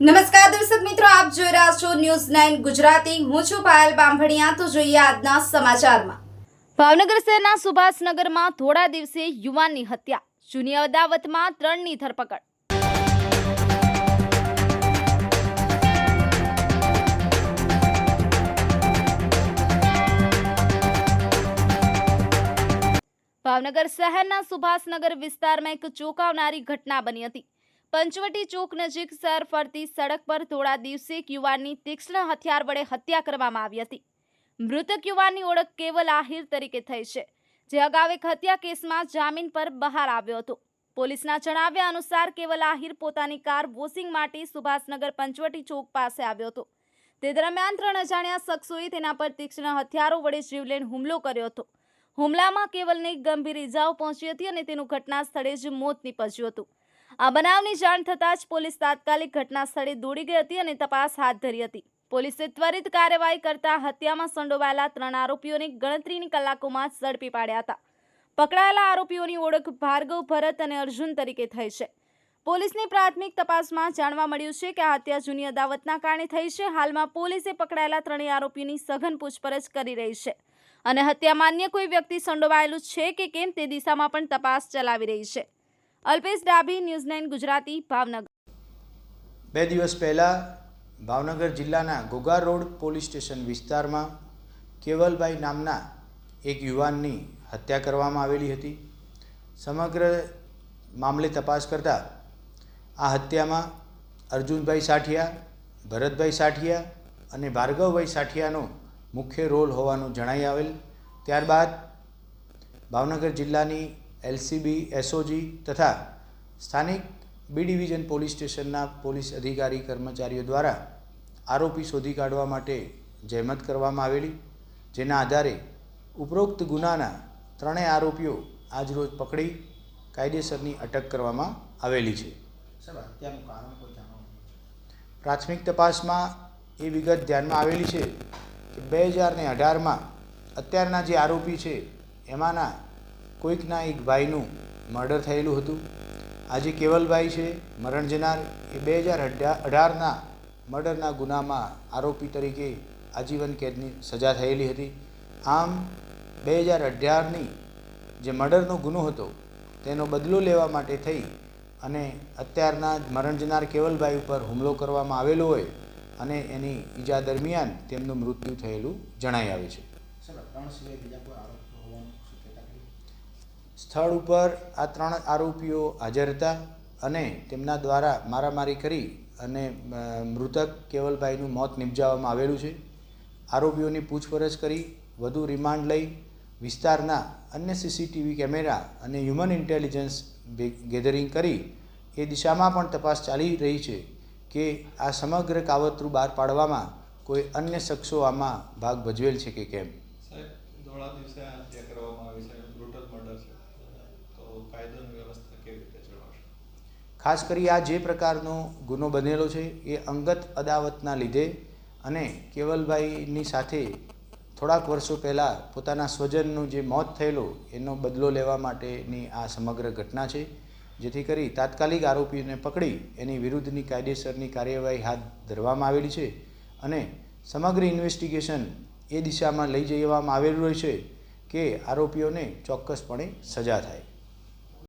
નમસ્કાર દર્શક મિત્રો, આપ જોઈ રહ્યા છો ન્યૂઝ નાઇન ગુજરાતી. હું છું પાયલ બાંભણિયા તો જોઈએ આજના સમાચારમાં. ભાવનગર શહેરના સુભાષનગરમાં થોડા દિવસે યુવાનની હત્યા. જૂની અદાવતમાં ત્રણની ધરપકડ. ભાવનગર શહેરના સુભાષનગર વિસ્તારમાં એક ચોંકાવનારી ઘટના બની હતી. પંચવટી ચોક નજીક સર ફરતી સડક પર થોડા દિવસે એક યુવાનની તીક્ષ્ણ હથિયાર વડે હત્યા કરવામાં આવી હતી. મૃતક યુવાનની ઓળખ કેવલ આહિર તરીકે થઈ છે, જે અગાઉ એક હત્યા કેસમાં જામીન પર બહાર આવ્યો હતો. પોલીસના જણાવ્યા અનુસાર કેવલ આહિર પોતાની કાર વોશિંગ માટે સુભાષનગર પંચવટી ચોક પાસે આવ્યો હતો. તે દરમિયાન ત્રણ અજાણ્યા શખ્સોએ તેના પર તીક્ષ્ણ હથિયારો વડે જીવલેણ હુમલો કર્યો હતો. હુમલામાં કેવલને ગંભીર ઇજાઓ પહોંચી હતી અને તેનું ઘટના સ્થળે જ મોત નીપજ્યું હતું. આ બનાવની જાણ થતાં જ પોલીસ તાત્કાલિક ઘટના સ્થળે દોડી ગઈ હતી અને તપાસ હાથ ધરી હતી. પોલીસે ત્વરિત કાર્યવાહી કરતા હત્યામાં સંડોવાયેલા ત્રણ આરોપીઓને ગણતરીની કલાકોમાં જ ઝડપી પાડ્યા હતા. પકડાયેલા આરોપીઓની ઓળખ ભાર્ગવ ભરત અને અર્જુન તરીકે થઈ છે. પોલીસની પ્રાથમિક તપાસમાં જાણવા મળ્યું છે કે આ હત્યા જૂની અદાવતના કારણે થઈ છે. હાલમાં પોલીસે પકડાયેલા ત્રણેય આરોપીની સઘન પૂછપરછ કરી રહી છે. અને હત્યામાં અન્ય કોઈ વ્યક્તિ સંડોવાયેલું છે કે કેમ તે દિશામાં પણ તપાસ ચલાવી રહી છે. Alpesh Dabhi, news nine Gujarati, Bhavnagar. બે દિવસ પહેલાં ભાવનગર જિલ્લાના ઘોઘા રોડ પોલીસ સ્ટેશન વિસ્તારમાં કેવલભાઈ નામના એક યુવાનની હત્યા કરવામાં આવેલી હતી. સમગ્ર મામલે તપાસ કરતાં આ હત્યામાં અર્જુનભાઈ સાઠિયા, ભરતભાઈ સાઠિયા અને ભાર્ગવભાઈ સાઠિયાનો મુખ્ય રોલ હોવાનું જણાઈ આવેલ. ત્યારબાદ ભાવનગર જિલ્લાની એલસીબી એસઓજી તથા સ્થાનિક બી ડિવિઝન પોલીસ સ્ટેશનના પોલીસ અધિકારી કર્મચારીઓ દ્વારા આરોપી શોધી કાઢવા માટે જહેમત કરવામાં આવેલી જેના આધારે ઉપરોક્ત ગુનાના ત્રણેય આરોપીઓ આજરોજ પકડી કાયદેસરની અટક કરવામાં આવેલી છે. પ્રાથમિક તપાસમાં એ વિગત ધ્યાનમાં આવેલી છે કે બે હજાર ને અઢારમાં અત્યારના જે આરોપી છે એમાંના કોઈકના એક ભાઈનું મર્ડર થયેલું હતું. આજે કેવલભાઈ છે, મરણ જનાર. એ બે હજાર અઢારના મર્ડરના ગુનામાં આરોપી તરીકે આજીવન કેદની સજા થયેલી હતી. આમ, બે હજાર અઢારની જે મર્ડરનો ગુનો હતો, તેનો બદલો લેવા માટે થઈ અને અત્યારના મરણ જનાર કેવલભાઈ ઉપર હુમલો કરવામાં આવેલો હોય અને એની ઈજા દરમિયાન તેમનું મૃત્યુ થયેલું જણાઈ આવે છે સાહેબ ત્રણ સિવાય બીજા કોઈ આરોપ હોવાનું શક્યતા કરી સ્થળ ઉપર આ ત્રણ આરોપીઓ હાજર હતા અને તેમના દ્વારા મારામારી કરી અને મૃતક કેવલભાઈનું મોત નિપજાવવામાં આવેલું છે. આરોપીઓની પૂછપરછ કરી, વધુ રિમાન્ડ લઈ, વિસ્તારના અન્ય સીસીટીવી કેમેરા અને હ્યુમન ઇન્ટેલિજન્સ ગેધરિંગ કરી, એ દિશામાં પણ તપાસ ચાલી રહી છે કે આ સમગ્ર કાવતરું બહાર પાડવામાં કોઈ અન્ય શખ્સો આમાં ભાગ ભજવેલ છે કે કેમ? દિવસે કરવામાં આવી છે. ખાસ કરી આ જે પ્રકારનો ગુનો બનેલો છે, એ અંગત અદાવતના લીધે અને કેવલભાઈની સાથે થોડાક વર્ષો પહેલાં પોતાના સ્વજનનું જે મોત થયેલું, એનો બદલો લેવા માટેની આ સમગ્ર ઘટના છે, જેથી કરી તાત્કાલિક આરોપીને પકડી એની વિરુદ્ધની કાયદેસરની કાર્યવાહી હાથ ધરવામાં આવેલી છે અને સમગ્ર ઇન્વેસ્ટિગેશન એ દિશામાં લઈ જવામાં આવેલું છે કે આરોપીઓને ચોક્કસપણે સજા થાય.